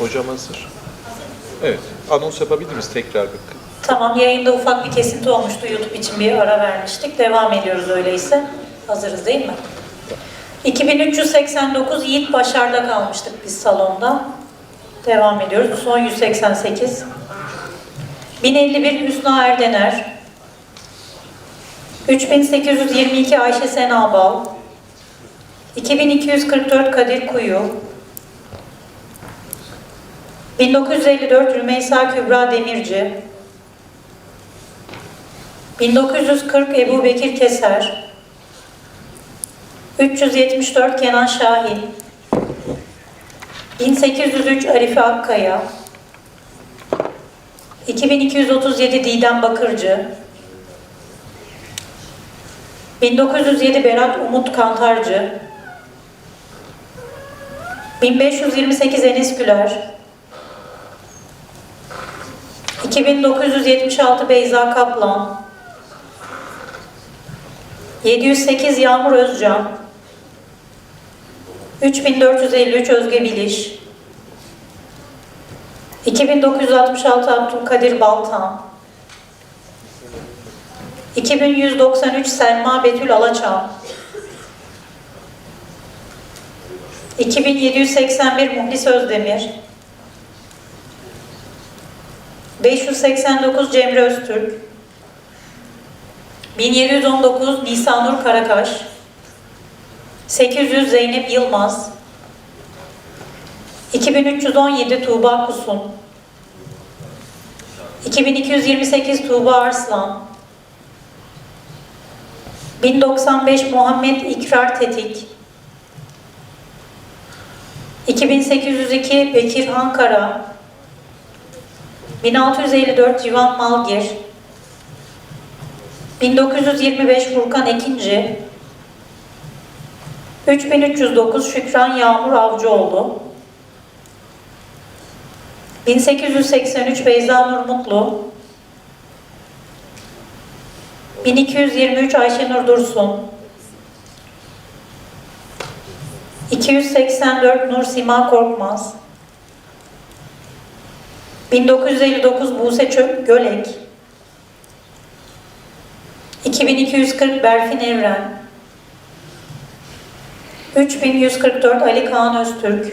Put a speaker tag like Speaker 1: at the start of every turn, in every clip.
Speaker 1: Hocam hazır. Evet. Anons yapabilir miyiz tekrar bir?
Speaker 2: Tamam, yayında ufak bir kesinti olmuştu. YouTube için bir ara vermiştik. Devam ediyoruz öyleyse. Hazırız değil mi? 2389 Yiğit Başar'da kalmıştık biz salonda. Devam ediyoruz. Son 188. 1051 Hüsna Erdener. 3822 Ayşe Senabal. 2244 Kadir Kuyu. 1954 Rümeysa Kübra Demirci. 1940 Ebu Bekir Keser. 374 Kenan Şahin. 1803 Arife Akkaya. 2237 Didem Bakırcı. 1907 Berat Umut Kantarcı. 1528 Enes Güler. 2976 Beyza Kaplan. 708 Yağmur Özcan. 3453 Özge Biliş. 2966 Abdülkadir Baltan. 2193 Selma Betül Alaçam. 2781 Muhlis Özdemir. 589 Cemre Öztürk. 1719 Nisanur Karakaş. 800 Zeynep Yılmaz. 2317 Tuğba Kusun. 2228 Tuğba Arslan. 1095 Muhammed İkrar Tetik. 2802 Bekir Hankara. 1654 Civan Malgir. 1925 Furkan Ekinci. 3309 Şükran Yağmur Avcıoğlu. 1883 Beyza Nur Mutlu. 1223 Ayşenur Dursun. 284 Nur Sima Korkmaz. 1959 Buse Çök Gölek. 2240 Berfin Evren. 3144 Ali Kaan Öztürk.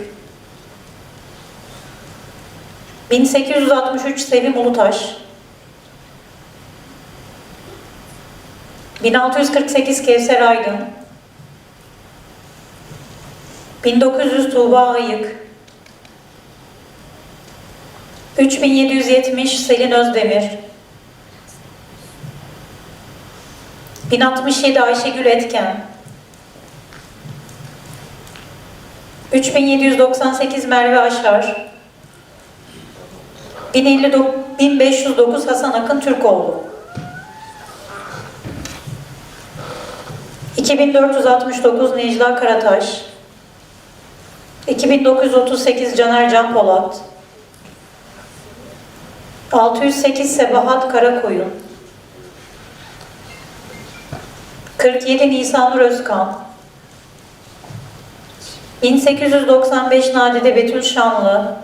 Speaker 2: 1863 Sevim Ulutaş. 1648 Kevser Aydın. 1900 Tuğba Ayık. 3770 Selin Özdemir. 1067 Ayşegül Etken. 3798 Merve Aşar. 1059 1509 Hasan Akın Türkoğlu. 2469 Necla Karataş. 2938 Caner Can Polat. 608 Sebahat Karakoyun. 47 Nisanur Özkan. 1895 Nadide Betül Şanlı.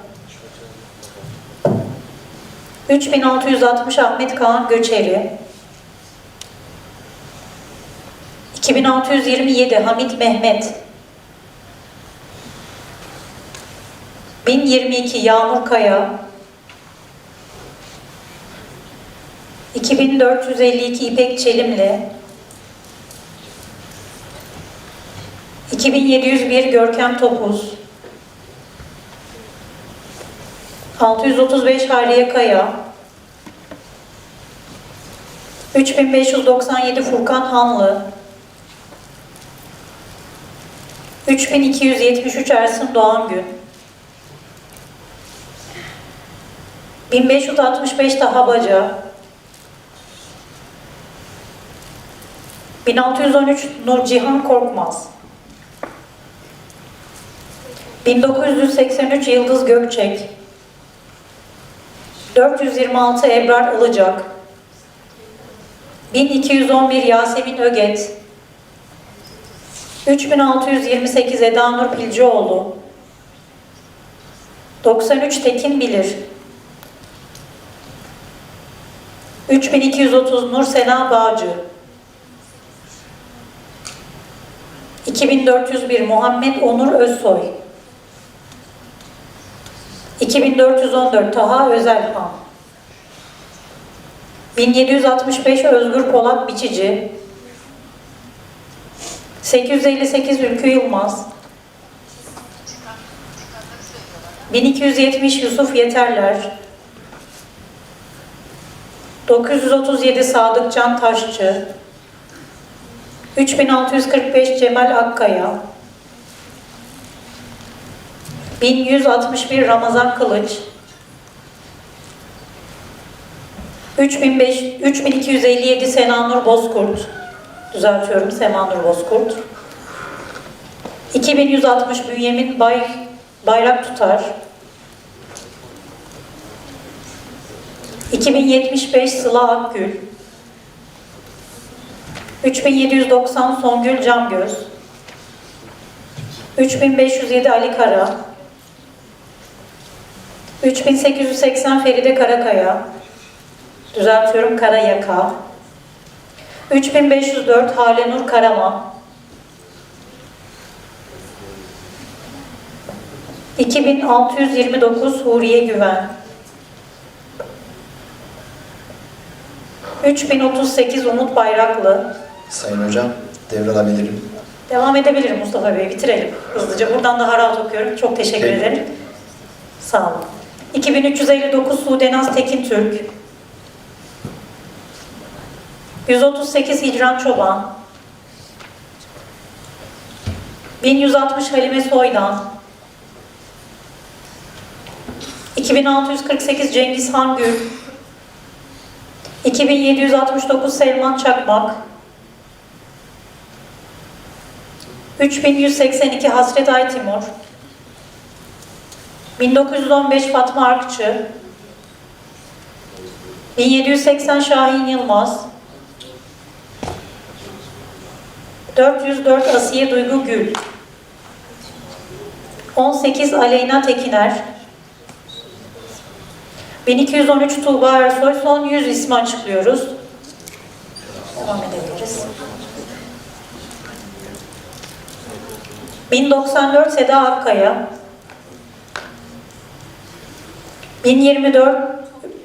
Speaker 2: 3660 Ahmet Kaan Göçeri. 2627 Hamit Mehmet. 1022 Yağmur Kaya. 2452 İpek Çelimli. 2701 Görkem Topuz. 635 Hayriye Kaya. 3597 Furkan Hanlı. 3273 Ersin Doğangün. 1565 Taha Baca. 1613 Nurcihan Korkmaz. 1983 Yıldız Gökçek. 426 Ebrar Ilıcak. 1211 Yasemin Öget. 3628 Eda Nur Pilcioğlu. 93 Tekin Bilir 3230 Nur Sena Bağcı 2401 Muhammed Onur Özsoy. 2414 Taha Özelhan 1765 Özgür Polat Biçici. 858 Ülkü Yılmaz. 1270 Yusuf Yeterler. 937 Sadık Can Taşçı 3645 Cemal Akkaya. 1161 Ramazan Kılıç. 3500 3257 Senanur Bozkurt. Düzeltiyorum Semanur Bozkurt. 2160 Bünyamin Bay, Bayrak Tutar. 2075 Sıla Akgül 3790 Songül Camgöz. 3507 Ali Kara. 3880 Feride Karakaya. Düzeltiyorum Karayaka 3504 Halenur Karaman 2629 Huriye Güven. 3038 Umut Bayraklı
Speaker 3: Sayın Hocam, devralabilirim.
Speaker 2: Devam edebilirim Mustafa Bey, bitirelim hızlıca. Buradan daha rahat okuyorum. Çok teşekkür
Speaker 3: Peki.
Speaker 2: ederim. Sağ olun. 2359 Sudenaz Tekin Türk 138 Hicran Çoban 1160 Halime Soydan 2648 Cengiz Hangül 2769 Selman Çakmak 3182 Hasret Aytimur 1915 Fatma Arkçı 1780 Şahin Yılmaz. 404 Asiye Duygu Gül. 18 Aleyna Tekiner. 1213 Tuğba Ersoy. Son 100 ismi açıklıyoruz. Devam edebiliriz. 1094 Seda Akkaya 1024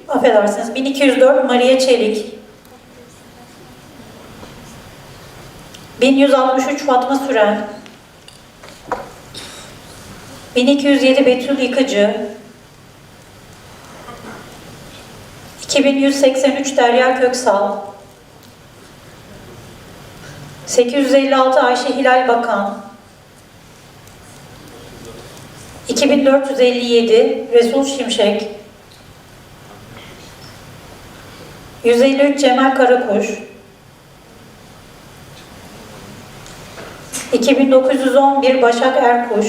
Speaker 2: affedersiniz 1204 Maria Çelik. 1163 Fatma Süren. 1207 Betül Yıkıcı. 2183 Derya Köksal. 856 Ayşe Hilal Bakan 2457 Resul Şimşek 153 Cemal Karakuş 2911 Başak Erkuş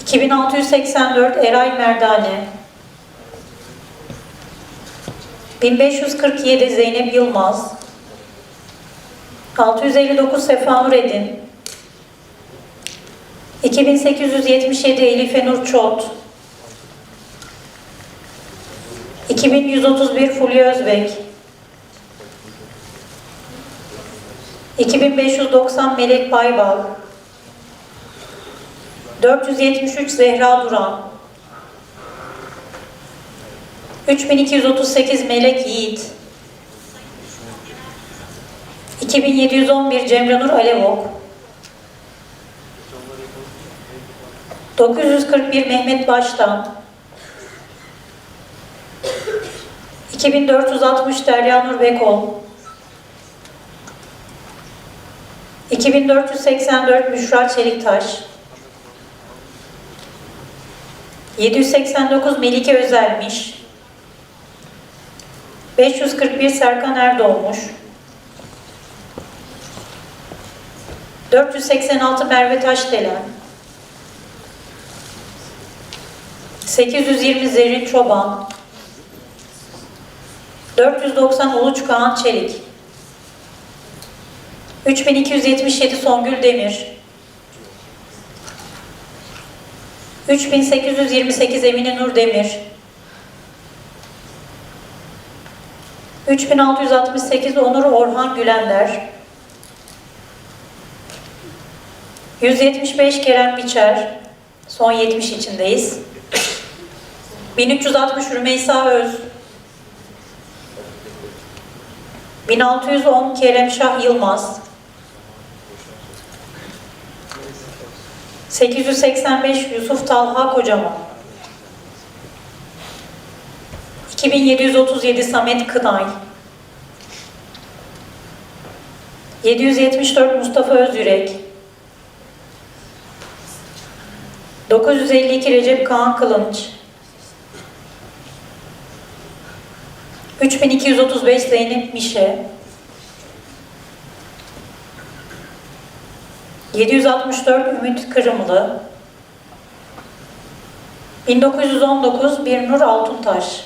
Speaker 2: 2684 Eray Merdane 1547 Zeynep Yılmaz 659 Sefa Nur Edin 2877 Elife Nur Çot. 2131 Fulya Özbek. 2590 Melek Baybal. 473 Zehra Duran. 3238 Melek Yiğit. 2711 Cemre Nur Alevok 941 Mehmet Baştan 2460 Derya Nur Bekol. 2484 Büşra Çeliktaş. 789 Melike Özelmiş 541 Serkan Erdoğmuş. 486 Merve Taşdelen 820 Zerrin Çoban. 490 Uluç Kaan Çelik. 3277 Songül Demir. 3828 Emine Nur Demir. 3668 Onur Orhan Gülender 175 Kerem Biçer. Son 70 içindeyiz 1360 Rümeysa Öz. 1610 Kerem Şah Yılmaz. 885 Yusuf Talha Kocaman. 2737 Samet Kınay 774 Mustafa Özyürek 952 Recep Kaan Kılınç 3235 Zeynep Mişe 764 Ümit Kırımlı. 1919 Birnur Altuntaş.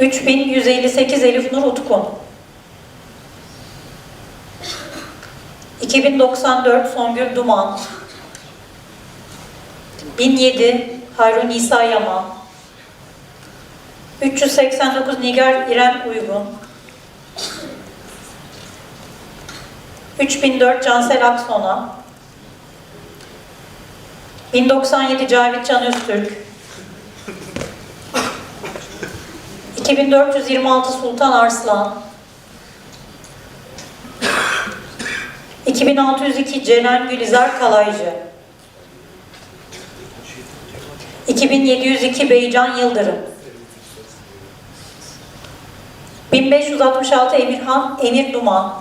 Speaker 2: 3158 Elif Nur Utkun. 2094 Songül Duman. 1007 Hayrun Nisa Yaman 389 Nigar İrem Uygun 3004 Cansel Aksona. 1097 Cavit Can Öztürk. 2426 Sultan Arslan. 2602 Ceren Gülizar Kalaycı. 2702 Beycan Yıldırım 1566 Emirhan Emir Duman.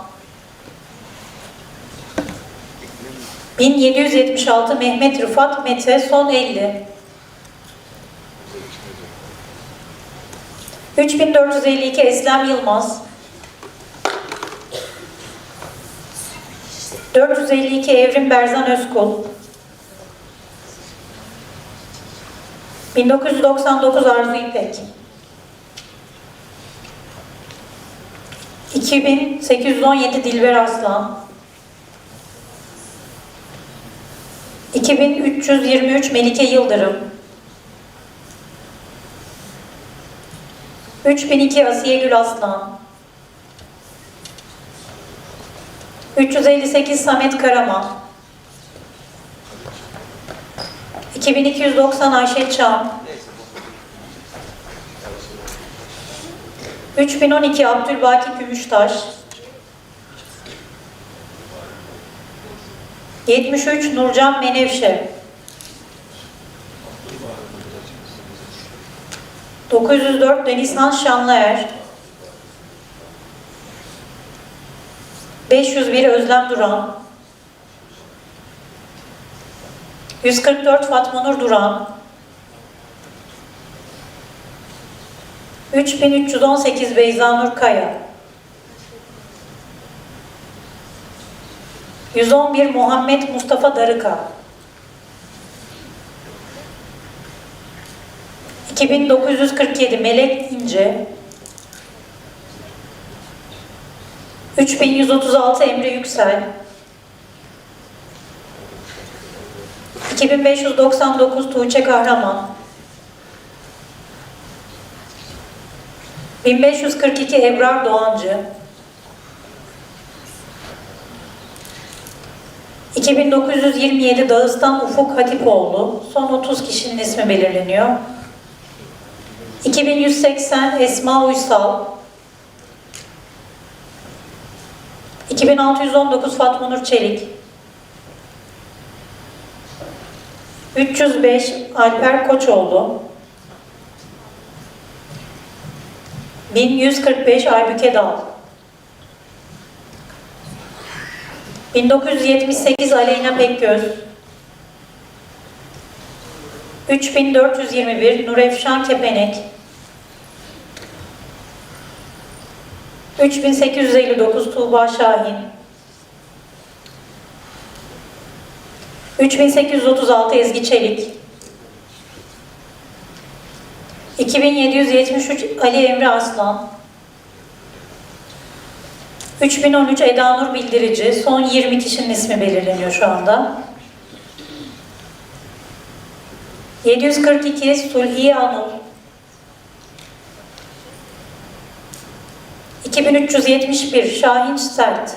Speaker 2: 1776 Mehmet Rıfat Mete son 50 3452 Eslem Yılmaz. 452 Evrim Berzan Özkul. 1999 Arzu İpek 2817 Dilber Aslan. 2323 Melike Yıldırım. 3002 Asiye Gül Aslan. 358 Samet Karaman. 2290 Ayşe Çam 3012 Abdülbaki Gümüştaş 73 Nurcan Menevşe. 904 Denizhan Şanlıer. 501 Özlem Duran. 144 Fatma Nur Duran. 3318 Beyza Nur Kaya 111 Muhammed Mustafa Darıka. 2947 Melek İnce. 3136 Emre Yüksel. 2599 Tuğçe Kahraman. 1542 Ebrar Doğancı 2927 Dağıstan Ufuk Hatipoğlu. Son 30 kişinin ismi belirleniyor. 2180 Esma Uysal. 2619 Fatma Nur Çelik. 305 Alper Koçoğlu. 1145 Aybüke Dal 1978 Aleyna Pekgöz. 3421 Nurefşan Kepenek 3859 Tuğba Şahin. 3836 Ezgi Çelik. 2773 Ali Emre Aslan 3013 Eda Nur Bildirici. Son 20 kişinin ismi belirleniyor şu anda. 742 Sulhiye Anıl 2371 Şahin Sert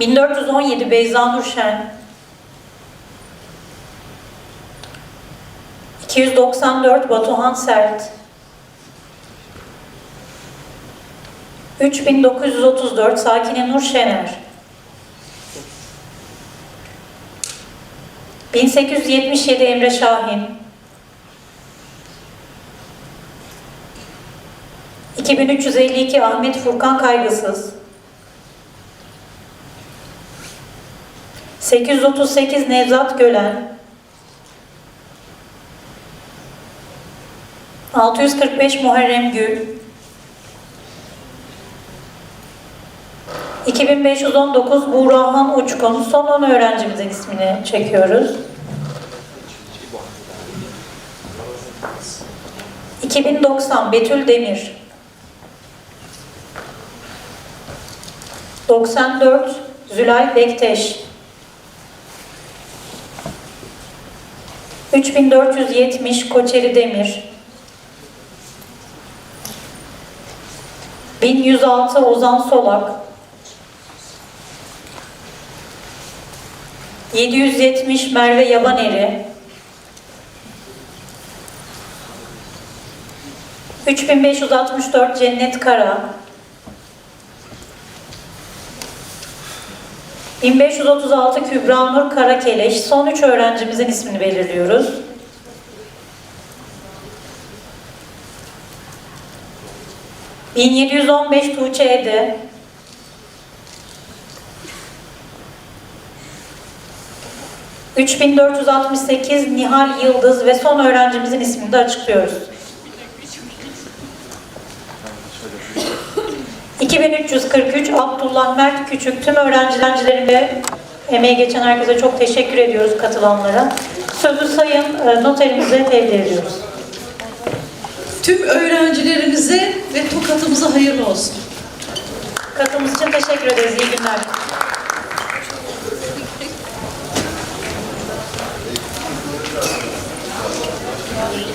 Speaker 2: 1417 Beyza Nur Şen 294 Batuhan Sert 3934 Sakine Nur Şener. 1877 Emre Şahin. 2352 Ahmet Furkan Kaygısız. 838 Nevzat Gölen. 645 Muharrem Gül 2519 Buğrahan Uçkun son 10 öğrencimizin ismini çekiyoruz. 2090 Betül Demir. 94 Zülal Bekteş. 3470 Koçeri Demir. 1106 Ozan Solak 770 Merve Yabaneri 3564 Cennet Kara. 1536 Kübra Nur Karakeleş. Son 3 öğrencimizin ismini belirliyoruz. ...1715 Tuğçe Ede... ...3468 Nihal Yıldız ve son öğrencimizin ismini de açıklıyoruz. 2343 Abdullah Mert Küçük tüm öğrencilerin ve emeği geçen herkese çok teşekkür ediyoruz katılanlara. Sözü sayın e, noterimize tevdi ediyoruz.
Speaker 4: Tüm öğrencilerimize ve tokatımıza hayırlı olsun.
Speaker 2: Katılımınız için teşekkür ederiz. İyi günler.